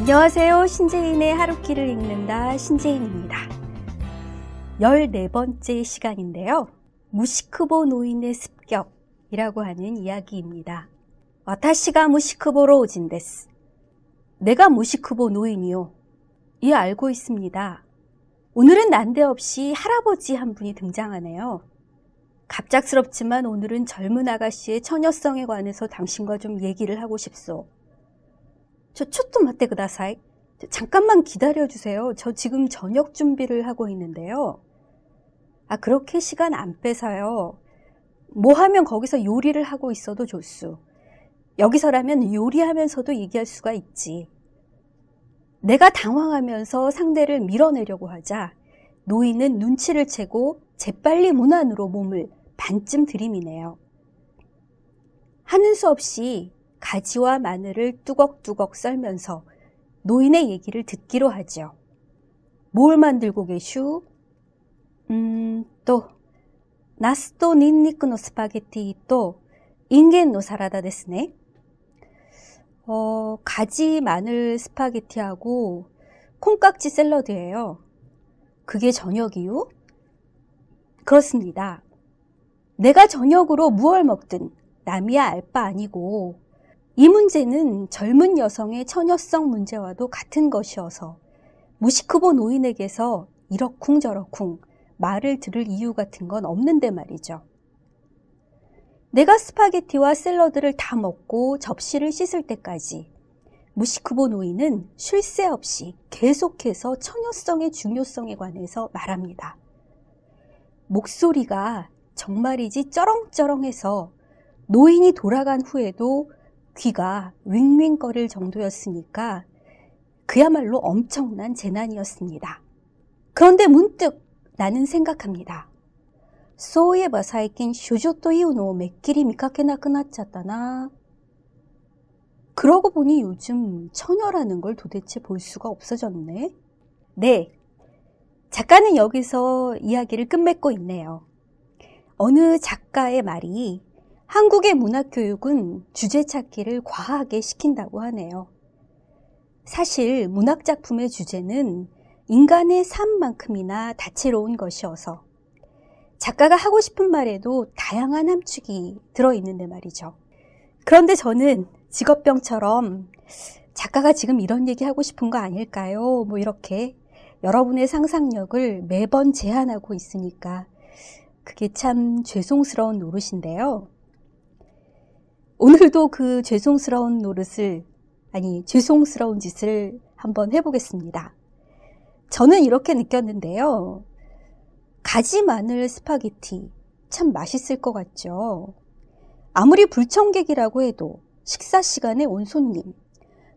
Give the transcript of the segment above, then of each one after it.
안녕하세요. 신재인의 하루키를 읽는다. 신재인입니다. 14번째 시간인데요. 무시크보 노인의 습격이라고 하는 이야기입니다. 와타시가 무시크보로 오진데스. 내가 무시크보 노인이요. 예, 알고 있습니다. 오늘은 난데없이 할아버지 한 분이 등장하네요. 갑작스럽지만 오늘은 젊은 아가씨의 처녀성에 관해서 당신과 좀 얘기를 하고 싶소. 저 초토 마테 그다사이. 잠깐만 기다려 주세요. 저 지금 저녁 준비를 하고 있는데요. 아, 그렇게 시간 안 빼서요. 뭐 하면 거기서 요리를 하고 있어도 좋수. 여기서라면 요리하면서도 얘기할 수가 있지. 내가 당황하면서 상대를 밀어내려고 하자 노인은 눈치를 채고 재빨리 문 안으로 몸을 반쯤 들이미네요. 하는 수 없이 가지와 마늘을 뚜걱뚜걱 썰면서 노인의 얘기를 듣기로 하죠. 뭘 만들고 계슈? 음, 또, 나스토 닌니크노 스파게티 또, 인겐노 사라다 데스네. 어, 가지 마늘 스파게티하고 콩깍지 샐러드예요. 그게 저녁이요? 그렇습니다. 내가 저녁으로 무얼 먹든 남이야 알 바 아니고 이 문제는 젊은 여성의 처녀성 문제와도 같은 것이어서 무시크보 노인에게서 이러쿵저러쿵 말을 들을 이유 같은 건 없는데 말이죠. 내가 스파게티와 샐러드를 다 먹고 접시를 씻을 때까지 무시크보 노인은 쉴 새 없이 계속해서 처녀성의 중요성에 관해서 말합니다. 목소리가 정말이지 쩌렁쩌렁해서 노인이 돌아간 후에도 귀가 윙윙거릴 정도였으니까 그야말로 엄청난 재난이었습니다. 그런데 문득 나는 생각합니다. そういえば最近処女というのをめっきり見かけなくなっちゃったな. 그러고 보니 요즘 처녀라는 걸 도대체 볼 수가 없어졌네. 네. 작가는 여기서 이야기를 끝맺고 있네요. 어느 작가의 말이 한국의 문학교육은 주제 찾기를 과하게 시킨다고 하네요. 사실 문학작품의 주제는 인간의 삶만큼이나 다채로운 것이어서 작가가 하고 싶은 말에도 다양한 함축이 들어있는데 말이죠. 그런데 저는 직업병처럼 작가가 지금 이런 얘기 하고 싶은 거 아닐까요? 뭐 이렇게 여러분의 상상력을 매번 제한하고 있으니까 그게 참 죄송스러운 노릇인데요. 오늘도 그 죄송스러운 노릇을, 아니, 죄송스러운 짓을 한번 해보겠습니다. 저는 이렇게 느꼈는데요. 가지 마늘 스파게티 참 맛있을 것 같죠. 아무리 불청객이라고 해도 식사 시간에 온 손님,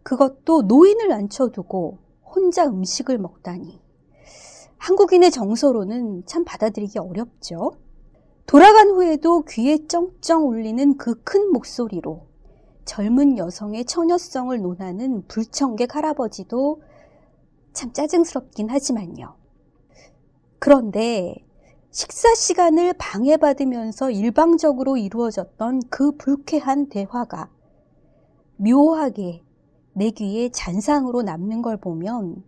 그것도 노인을 앉혀두고 혼자 음식을 먹다니. 한국인의 정서로는 참 받아들이기 어렵죠. 돌아간 후에도 귀에 쩡쩡 울리는 그 큰 목소리로 젊은 여성의 처녀성을 논하는 불청객 할아버지도 참 짜증스럽긴 하지만요. 그런데 식사 시간을 방해받으면서 일방적으로 이루어졌던 그 불쾌한 대화가 묘하게 내 귀에 잔상으로 남는 걸 보면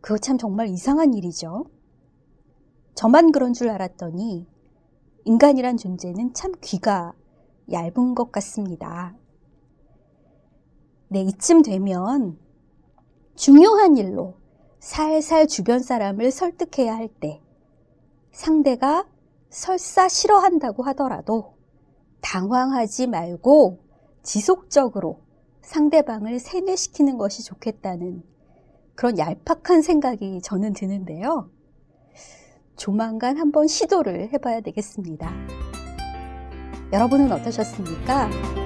그거 참 정말 이상한 일이죠. 저만 그런 줄 알았더니 인간이란 존재는 참 귀가 얇은 것 같습니다. 네, 이쯤 되면 중요한 일로 살살 주변 사람을 설득해야 할 때 상대가 설사 싫어한다고 하더라도 당황하지 말고 지속적으로 상대방을 세뇌시키는 것이 좋겠다는 그런 얄팍한 생각이 저는 드는데요. 조만간 한번 시도를 해봐야 되겠습니다. 여러분은 어떠셨습니까?